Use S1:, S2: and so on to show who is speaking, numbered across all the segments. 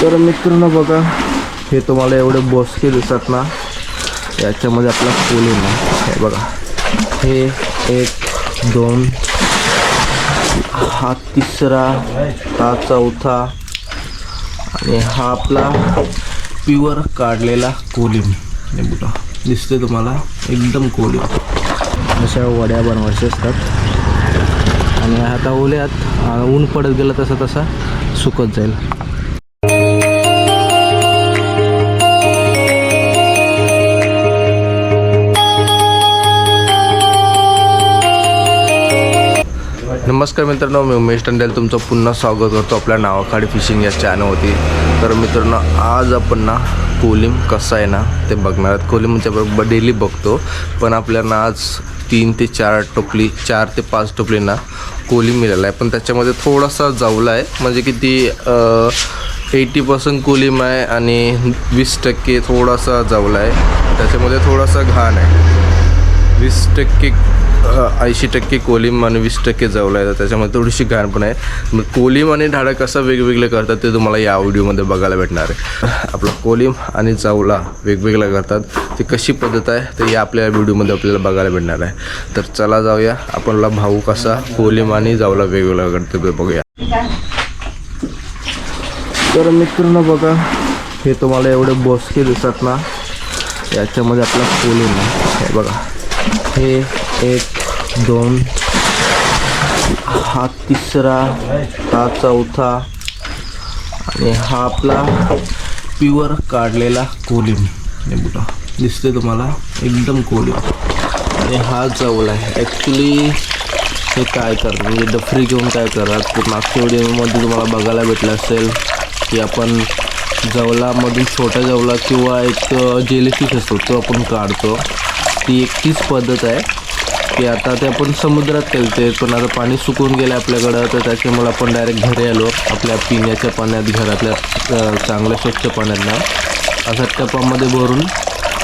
S1: तर मित्रांनो बघा हे तुम्हाला एवढे बोसके दिसत ना याच्यामध्ये आपला फूल येणार हे बघा. हे एक दोन हा तिसरा हा चौथा आणि हा आपला प्युअर काढलेला कोलिम हे बघा दिसते तुम्हाला एकदम कोलिम अशा वड्या बनवायच्या असतात. आणि आता ओल्यात ऊन पडत गेलं तसं तसा सुकत जाईल. नमस्कार मित्रांनो मी उमेश टंडेल. तुमचं पुन्हा स्वागत करतो आपल्या नावाखाडी फिशिंग या चॅनलवरती तर मित्रांनो आज आपण ना कोलिम कसा आहे ना ते बघणार आहेत. कोलिम म्हणजे आपण डेली बघतो. पण आपल्याला आज तीन ते चार टोपली चार ते पाच टोपलींना कोली मिळाला आहे. पण त्याच्यामध्ये थोडासा जावला आहे. म्हणजे किती एटी पर्सेंट कोलिम आहे आणि वीस टक्के थोडासा जावला आहे. त्याच्यामध्ये थोडासा घाण आहे. वीस टक्के ऐंशी टक्के कोलिम आणि वीस टक्के जवळ आहे. तर त्याच्यामध्ये थोडीशी घाण पण आहे. मग कोलिम आणि ढाळं कसं वेगवेगळे करतात ते तुम्हाला या व्हिडिओमध्ये बघायला भेटणार आहे. आपलं कोलिम आणि जावला वेगवेगळ्या करतात. ती कशी पद्धत आहे ते या आपल्या व्हिडिओमध्ये आपल्याला बघायला भेटणार आहे. तर चला जाऊया. आपला भाऊ कसा कोलिम आणि जावला वेगवेगळा करतो ते बघूया. तर मित्रांनो बघा हे तुम्हाला एवढे बोसके दिसतात ना याच्यामध्ये आपला कोलिम आहे. बघा. हे एक दोन हा तिसरा हा चौथा आणि हा आपला प्युअर काढलेला कोलिम हे बघा दिसते तुम्हाला? एकदम कोलिम आणि हा जवळ आहे. ॲक्च्युली हे काय करणार म्हणजे डफरी घेऊन काय करतात? ते मागच्या व्हिडिओमध्ये तुम्हाला बघायला भेटलं असेल की आपण जवलामधून छोट्या जवला किंवा एक जेलीफिश असतो तो आपण काढतो. ती एक तीच पद्धत आहे की आता ते आपण समुद्रात केलते पण आता पाणी सुकून गेलं आपल्याकडं तर त्याच्यामुळे आपण डायरेक्ट घरी आलो आपल्या पिण्याच्या पाण्यात घरातल्या चांगल्या स्वच्छ पाण्यात ना टपामध्ये भरून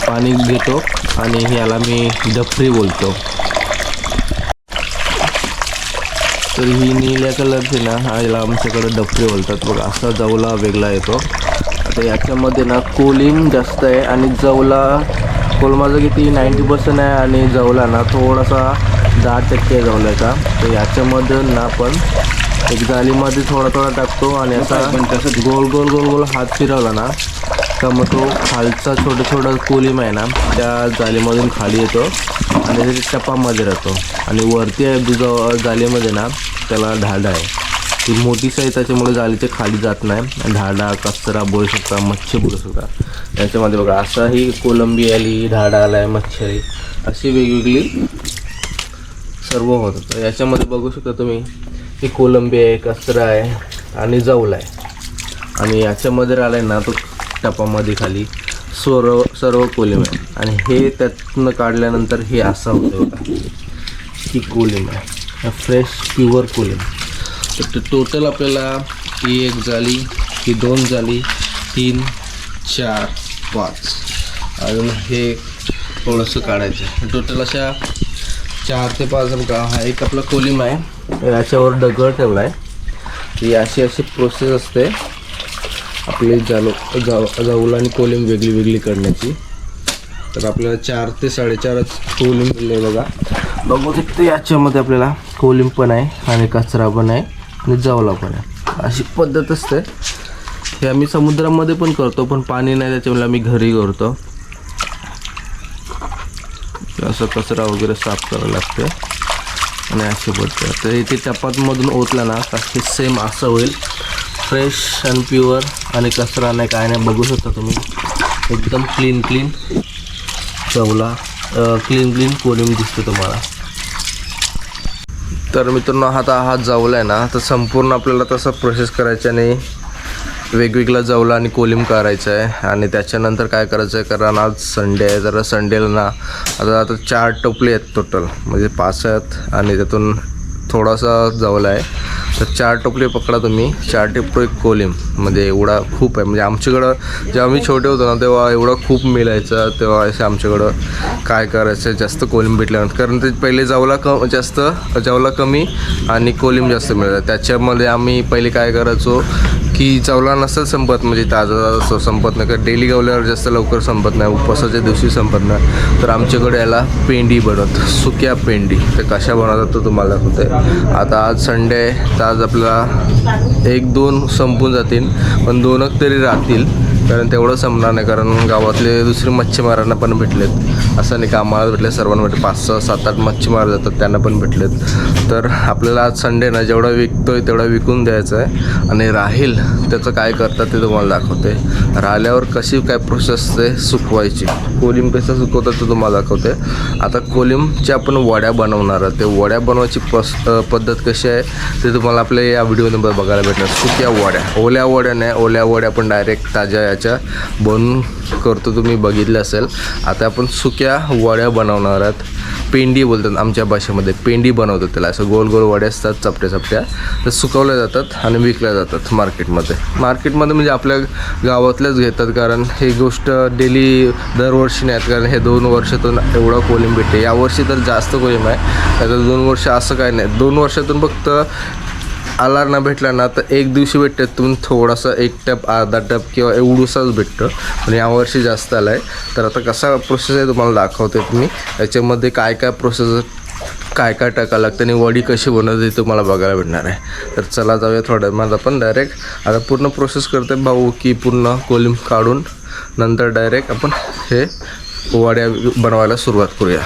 S1: पाणी घेतो आणि ह्याला मी डफरी बोलतो. तर ही निळ्या कलरची ना ह्याला आमच्याकडे डफरी बोलतात. बघ असा जवला वेगळा येतो. आता याच्यामध्ये ना कोलिंग जास्त आहे आणि जवला कोलमाचं किती नाईंटी पर्सेंट आहे आणि जवला ना थोडासा दहा टक्के जवल्याचा तर याच्यामध्ये ना आपण एक जालीमध्ये थोडा थोडा टाकतो आणि असा गोल गोल गोल गोल हात फिरवला ना तर मग तो खालचा छोटा छोटा कोलिम आहे ना त्या जालीमधून खाली येतो आणि त्याच्या टपामध्ये राहतो. आणि वरती आहे दुजा जालीमध्ये ना त्याला ढाडा आहे. ती मोठीच आहे त्याच्यामुळे जालीच्या खाली जात नाही. धाडा कचरा बोलू शकता मच्छी बोलू शकता याच्यामध्ये बघा असाही कोलंबी आली धाडा आला आहे आलाय मच्छरी अशी वेगवेगळी सर्व होतं तर याच्यामध्ये बघू शकता तुम्ही ही कोलंबी आहे कचरा आहे आणि जवला आहे. आणि याच्यामध्ये आला आहे ना तो टपामध्ये खाली सर्व सर्व कोलिम आहे. आणि हे त्यातनं काढल्यानंतर हे असं होतं बघा. ही कोलिम आहे. फ्रेश प्युअर कोलिम. तर ते टोटल आपल्याला ही एक झाली ही दोन झाली तीन चार पाच. अजून हे थोडंसं काढायचं. आहे टोटल अशा चार ते पाच हा एक आपला कोलिम आहे. याच्यावर दगड ठेवला आहे ही अशी अशी प्रोसेस असते. आपली जालो जाऊ जाऊल आणि कोलिम वेगळी वेगळी करण्याची. तर आपल्याला चार ते साडेचारच कोलिम मिळले बघा. बघू शकतो याच्यामध्ये आपल्याला कोलिम पण आहे आणि कचरा पण आहे. आणि जावला पण आहे. अशी पद्धत असते. हे आम्ही समुद्रामध्ये पण करतो पण पाणी नाही त्याच्यामुळे आम्ही घरी करतो. असं कचरा वगैरे साफ करावं लागते. आणि अशी पद्धत तर इथे टपातमधून ओतला ना का हे सेम असं होईल. फ्रेश आणि प्युअर आणि कचरा नाही काय नाही बघू शकता तुम्ही. एकदम क्लीन क्लीन चवला क्लीन क्लीन कोलिम दिसतो तुम्हाला. तर मित्रांनो आता हा जवला आहे ना तर संपूर्ण आपल्याला तसं प्रोसेस करायचं नाही वेगवेगळा जवला आणि कोलिम करायचं आहे. आणि त्याच्यानंतर काय करायचं आहे कारण आज संडे आहे जरा संडेला ना आता आता चार टोपले आहेत टोटल म्हणजे पाच आहेत आणि त्यातून थोडासा जवला आहे. तर चार टोपले पकडा तुम्ही. चार टोपले कोलिम म्हणजे एवढा खूप आहे. म्हणजे आमच्याकडं जेव्हा आम्ही छोटे होतो ना तेव्हा एवढा खूप मिळायचा तेव्हा असे आमच्याकडं काय करायचं जास्त कोलिम भेटल्यानंतर. कारण ते पहिले जावला क जास्त जावला कमी आणि कोलिम जास्त मिळायचं त्याच्यामध्ये आम्ही पहिले काय करायचो की चावला नसेल संपत म्हणजे ताजा ताजा संपत नाही. कारण डेली गावल्यावर जास्त लवकर संपत नाही. उपवासाच्या दिवशी संपत नाही. तर आमच्याकडे याला पेंडी बनवत सुक्या पेंडी. तर कशा बनवतात तो तुम्हाला होते आता आज संडे आहे. तर आज आपला एक दोन संपून जातील पण दोनच तरी राहतील. कारण तेवढं संपणार नाही कारण गावातले दुसरे मच्छीमारांना पण भेटलेत. असं नाही का आम्हाला भेटले सर्वांना भेटले पाच सहा सात आठ मच्छीमार जातात त्यांना पण भेटलेत. तर आपल्याला आज संडे ना जेवढा विकतोय तेवढा विकून द्यायचा आहे आणि राहील त्याचं काय करतात ते तुम्हाला दाखवते. राहिल्यावर कशी काय प्रोसेस ते सुकवायची. कोलिम कसं सुकवतात ते तुम्हाला दाखवते. आता कोलिमच्या आपण वड्या बनवणार आहोत. ते वड्या बनवायची पस पद्धत कशी आहे ते तुम्हाला आपल्या या व्हिडिओ नंबर बघायला भेटणार. सुक्या वड्या. ओल्या वड्या नाही ओल्या वड्या आपण डायरेक्ट ताज्या वड्याच्या बन करतो तुम्ही बघितलं असेल. आता आपण सुक्या वड्या बनवणार आहात. पेंडी बोलतात आमच्या भाषेमध्ये. पेंडी बनवतात त्याला. असं गोल गोल वड्या असतात चपट्या चपट्या. तर सुकवल्या जातात आणि विकल्या जातात मार्केटमध्ये. मार्केटमध्ये म्हणजे आपल्या गावातल्याच घेतात कारण ही गोष्ट डेली दरवर्षी नाही आहेत कारण हे दोन वर्षातून एवढा कोलिंब भेटते. यावर्षी तर जास्त कोलिंब आहे. आता दोन वर्ष असं काय नाही. दोन वर्षातून फक्त आला ना भेटला ना तर एक दिवशी भेटते तुम्ही थोडासा एक टप अर्धा टप किंवा एवढूसाच भेटतं. पण यावर्षी जास्त आला आहे तर आता कसा प्रोसेस आहे तुम्हाला दाखवते मी. याच्यामध्ये काय काय प्रोसेस काय काय टाकावं लागतं आणि वडी कशी बनवते तुम्हाला बघायला भेटणार आहे. तर चला जाऊया थोड्या मग आपण डायरेक्ट आता पूर्ण प्रोसेस करते भाऊ की पूर्ण कोलिम काढून नंतर डायरेक्ट आपण हे वड्या बनवायला सुरुवात करूया.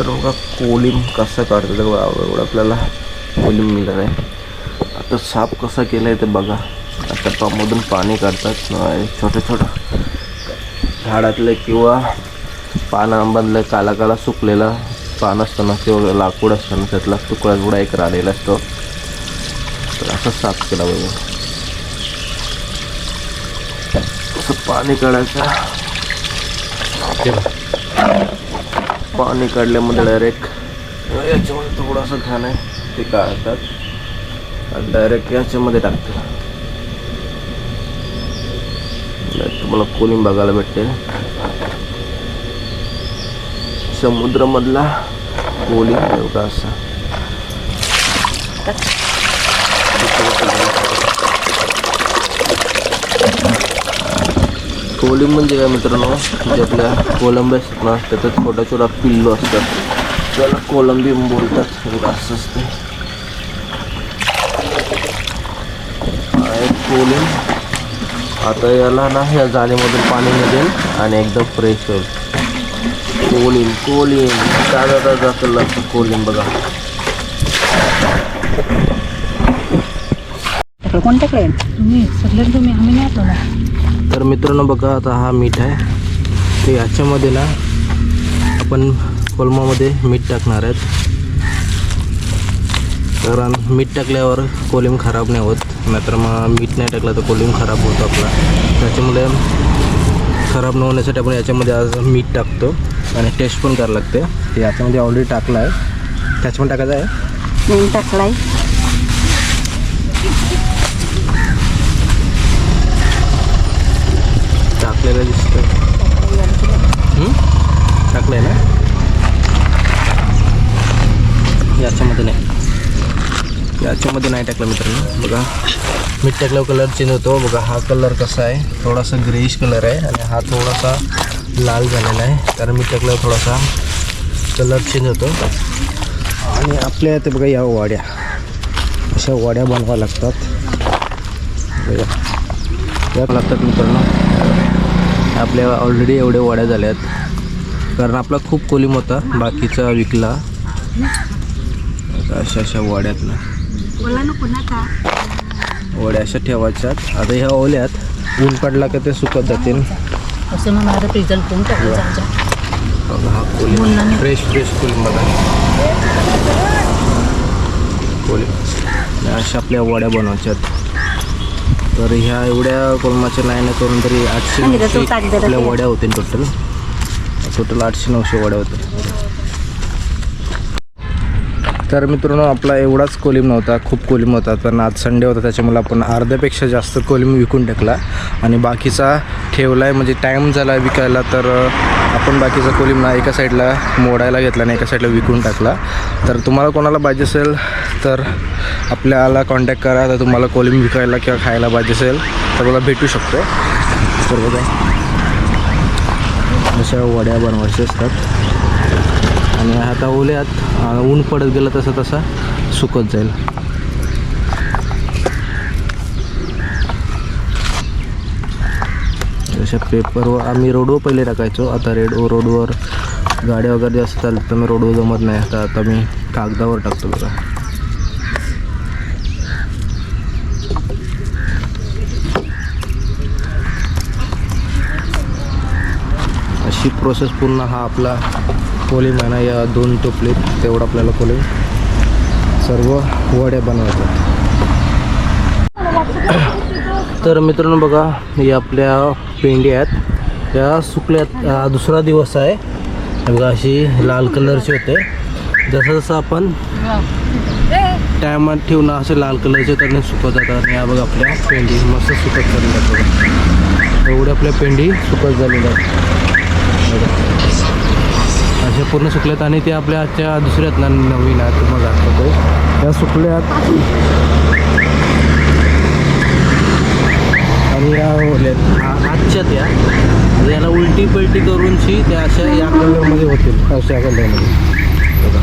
S1: तर बघा कोलिम कसा काढतो तर बघा एवढं आपल्याला कोलिम मिळणार आहे. आता साप कसा केला आहे ते बघा. आता टॉपमधून पाणी काढतात. छोटं छोटं. झाडातलं किंवा पानांमधलं काला काला सुकलेला पान असताना किंवा लाकूड असताना त्यातला तुकडा तुकडा एक राहिलेला असतो. तर असं साफ केला बघा. असं पाणी काढायचं. पाणी काढल्यामध्ये डायरेक्ट याच्यामध्ये थोडासा घाण आहे ते काढतात. डायरेक्ट याच्यामध्ये टाकतात. तुम्हाला कोलिंग बघायला भेटते समुद्रामधला कोलिंग का असा. कोलिंग म्हणजे काय मित्रांनो? जे आपल्या कोलंबी असतात ना त्याच्यात छोटा छोटा पिल्लू असतात. त्याला कोलंबी बोलतात. बघा असं असते कोलिंग आता याला ना ह्या जाळीमधून पाणी निघेल आणि एकदम फ्रेश होईल. कोलिंग कोलिम ताजा ताजा कलर कोलिंग बघा.
S2: कोणत्याकडे तुम्ही सगळं तुम्ही आम्ही नाही आलो ना
S1: तर मित्रांनो बघा आता हा मीठ आहे. ते याच्यामध्ये ना आपण कोलमामध्ये मीठ टाकणार आहेत. कारण मीठ टाकल्यावर कोलिम खराब नाही होत. नाहीतर मग मीठ नाही टाकलं तर कोलिम खराब होतो आपला. त्याच्यामुळे खराब न होण्यासाठी आपण याच्यामध्ये आज मीठ टाकतो आणि टेस्ट पण करावं लागते. ते याच्यामध्ये ऑलरेडी टाकलं आहे. त्याच पण टाकायचं आहे?
S2: मी आहे
S1: आपल्याला दिसतं टाकलं आहे ना? याच्यामध्ये नाही. याच्यामध्ये नाही टाकलं मित्रांनो. बघा. मीठ टाकल्यावर कलर चेंज होतो. बघा हा कलर कसा आहे? थोडासा ग्रेश कलर आहे आणि हा थोडासा लाल झालेला आहे. कारण मीठ टाकल्यावर थोडासा कलर चेंज होतो. आणि आपल्या इथे बघा या वाड्या. अशा वाड्या बनवा लागतात. बघा. लागतात मित्रांनो. आपल्या ऑलरेडी एवढे वड्या झाल्यात. कारण आपला खूप कोलिम होता बाकीचा विकला. अशा अशा
S2: नको नका
S1: वड्या अशा ठेवायच्यात. आता ह्या ओल्यात. ऊन पडला का ते सुकत जातील. हा कोलिम फ्रेश फ्रेश कोलिम बघा. कोलिम अशा आपल्या वड्या बनवायच्यात. तर ह्या एवढ्या कोलमाच्या नाही ना करून तरी आठशे आपल्या. वड्या होतील टोटल टोटल आठशे नऊशे वड्या होत्या तर मित्रांनो आपला एवढाच कोलिम नव्हता खूप कोलिम होता. पण आज संडे होता त्याच्यामुळे आपण अर्ध्यापेक्षा जास्त कोलिम विकून टाकला. आणि बाकीचा ठेवला आहे म्हणजे टाईम झाला विकायला तर आपण बाकीचा कोलिम ना एका साईडला मोडायला घेतला आणि एका साईडला विकून टाकला. तर तुम्हाला कोणाला पाहिजे असेल तर आपल्याला कॉन्टॅक्ट करा. तर तुम्हाला कोलिम विकायला किंवा खायला पाहिजे असेल तर मला भेटू शकतो. तर बघा. अशा वड्या बनवायच्या असतात. आणि आता ओल्यात ऊन पडत गेलं तसं तसा सुकत जाईल. अशा पेपरवर आम्ही रोडवर पहिले टाकायचो आता रेड रोडवर गाड्या वगैरे जास्त चालत तर मी रोडवर जमत नाही. आता आता मी कागदावर टाकतो बघा. अशी प्रोसेस पूर्ण हा आपला कोलिम आहे ना या दोन टोपलीत तेवढं आपल्याला कोलिम सर्व वड्या बनवतात. तर मित्रांनो बघा हे आपल्या पेंडी आहेत. या सुकल्यात हा दुसरा दिवस आहे. बघा अशी लाल कलरची होते. जसं जसं आपण टायमात ठेवून असे लाल कलरचे तर सुकत जातात आणि या बघा आपल्या पेंडी मस्त सुकत झालेल्या एवढ्या आपल्या पेंडी सुकत झालेल्या आहेत. अशा पूर्ण सुकल्यात आणि ते आपल्या आजच्या दुसऱ्यात ना नवीन आहेत. तुम्हाला दाखवतो त्या सुकल्यात. आणि या ओल्यात. आ- आजच्यात या म्हणजे याला उलटी पलटी करूनशी त्या अशा या कलरमध्ये होतील. अशा कलरमध्ये. बघा.